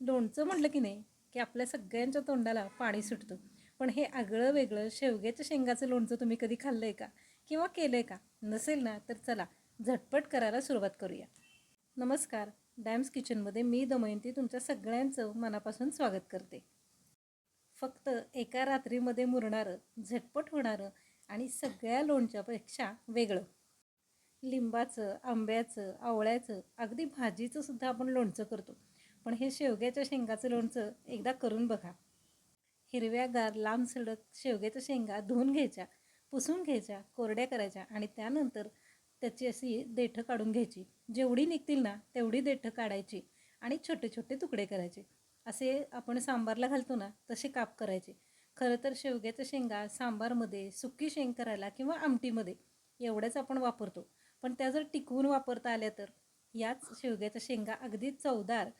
लोणचं म्हटलं की नाही की आपल्या सगळ्यांच्या तोंडाला पाणी सुटतं. पण हे आगळं वेगळं शेवग्याच्या शेंगाचं लोणचं तुम्ही कधी खाल्लं आहे का? किंवा केलं आहे का? नसेल ना तर चला झटपट करायला सुरुवात करूया. नमस्कार डॅम्स किचनमध्ये मी दमयंती तुमच्या सगळ्यांचं मनापासून स्वागत करते. फक्त एका रात्रीमध्ये मुरणारं झटपट होणारं आणि सगळ्या लोणच्यापेक्षा वेगळं. लिंबाचं आंब्याचं आवळ्याचं अगदी भाजीचं सुद्धा आपण लोणचं करतो. पण हे शेवग्याच्या शेंगाचं लोणचं एकदा करून बघा. हिरव्यागार लांब सडक शेवग्याच्या शेंगा धुवून घ्यायच्या पुसून घ्यायच्या कोरड्या करायच्या आणि त्यानंतर त्याची अशी देठं काढून घ्यायची. जेवढी निघतील ना तेवढी देठं काढायची आणि छोटे छोटे तुकडे करायचे. असे आपण सांबारला घालतो ना तसे काप करायचे. खरं तर शेवग्याच्या शेंगा सांबारमध्ये सुकी शेंग करायला किंवा आमटीमध्ये एवढ्याच आपण वापरतो. पण त्या जर टिकवून वापरता आल्या तर याच शेवग्याच्या शेंगा अगदी चवदार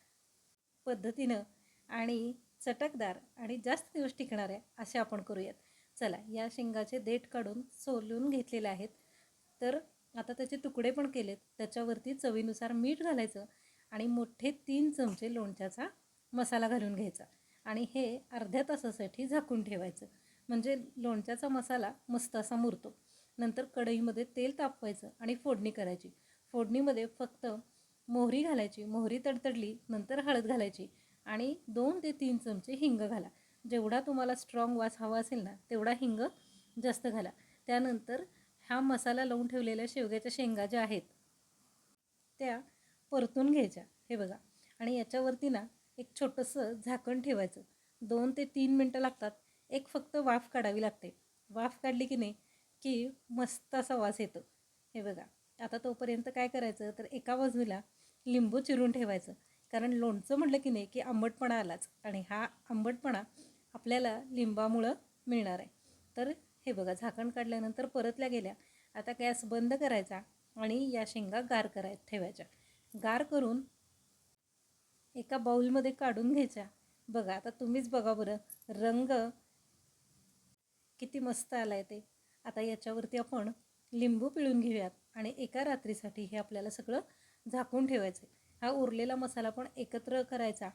पद्धतीनं आणि चटकदार आणि जास्त दिवस टिकणाऱ्या असे आपण करूयात. चला या शेंगाचे देठ काढून सोलून घेतलेले आहेत. तर आता त्याचे तुकडे पण केलेत. त्याच्यावरती चवीनुसार मीठ घालायचं आणि मोठे तीन चमचे लोणच्याचा मसाला घालून घ्यायचा आणि हे अर्ध्या तासासाठी झाकून ठेवायचं. म्हणजे लोणच्याचा मसाला मस्त असा मुरतो. नंतर कढईमध्ये तेल तापवायचं आणि फोडणी करायची. फोडणीमध्ये फक्त मोहरी घालायची मोहरी तडतडली नंतर हळद घालायची आणि दोन ते तीन चमचे हिंग घाला. जेवढा तुम्हाला स्ट्रॉंग वास हवा असेल ना तेवढा हिंग जास्त घाला. त्यानंतर हा मसाला लावून ठेवलेल्या शेवग्याच्या शेंगा ज्या आहेत त्या परतून घ्यायच्या. हे बघा. आणि याच्यावरती ना एक छोटंसं झाकण ठेवायचं. दोन ते तीन मिनटं लागतात. एक फक्त वाफ काढावी लागते. वाफ काढली की नाही की मस्त असा वास येतो. हे बघा. आता तोपर्यंत काय करायचं? तर एका बाजूला लिंबू चिरून ठेवायचं. कारण लोणचं म्हटलं की नाही की आंबटपणा आलाच. आणि हा आंबटपणा आपल्याला लिंबामुळं मिळणार आहे. तर हे बघा झाकण काढल्यानंतर परतल्या गेल्या. आता गॅस बंद करायचा आणि या शेंगा गार कराय ठेवायच्या. गार करून एका बाऊलमध्ये काढून घ्यायच्या. बघा आता तुम्हीच बघा बरं रंग किती मस्त आला आहे ते. आता याच्यावरती आपण लिंबू पिळून घेऊयात. आणि एका रात्रीसाठी हे आपल्याला सगळं झाकून ठेवायचं हा उरलेला मसाला पण एकत्र करायचा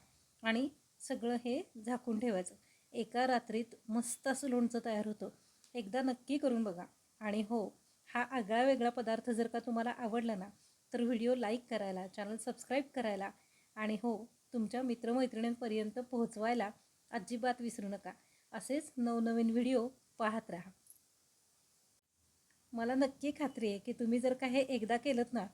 आणि सगळं हे झाकून ठेवायचं. एका रात्रीत मस्त असं लोणचं तयार होतं. एकदा नक्की करून बघा. आणि हो हा आगळा वेगळा पदार्थ जर का तुम्हाला आवडला ना तर व्हिडिओ लाईक करायला चॅनल सबस्क्राईब करायला आणि हो तुमच्या मित्रमैत्रिणींपर्यंत पोहोचवायला अजिबात विसरू नका. असेच नवनवीन व्हिडिओ पाहत राहा. मला नक्की खात्री आहे की तुम्ही जर का हे एकदा केलं ना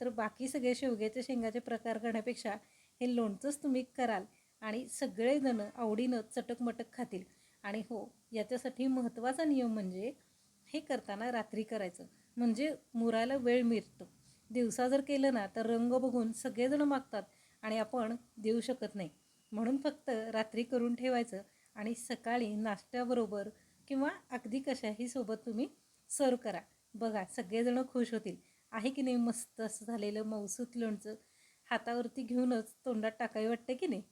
तर बाकी सगळे शेवग्याच्या शेंगाचे प्रकार करण्यापेक्षा हे लोणचंच तुम्ही कराल आणि सगळेजणं आवडीनं चटकमटक खातील. आणि हो याच्यासाठी महत्त्वाचा नियम म्हणजे हे करताना रात्री करायचं. म्हणजे मुरायला वेळ मिळतो. दिवसा जर केलं ना तर रंग बघून सगळेजणं मागतात आणि आपण देऊ शकत नाही. म्हणून फक्त रात्री करून ठेवायचं आणि सकाळी नाश्त्याबरोबर किंवा अगदी कशाही सोबत तुम्ही सर्व करा. बघा सगळेजणं खुश होतील. आहे की नाही मस्त असं झालेलं मौसूत लोणचं? हातावरती घेऊनच तोंडात टाकावी वाटतं की नाही?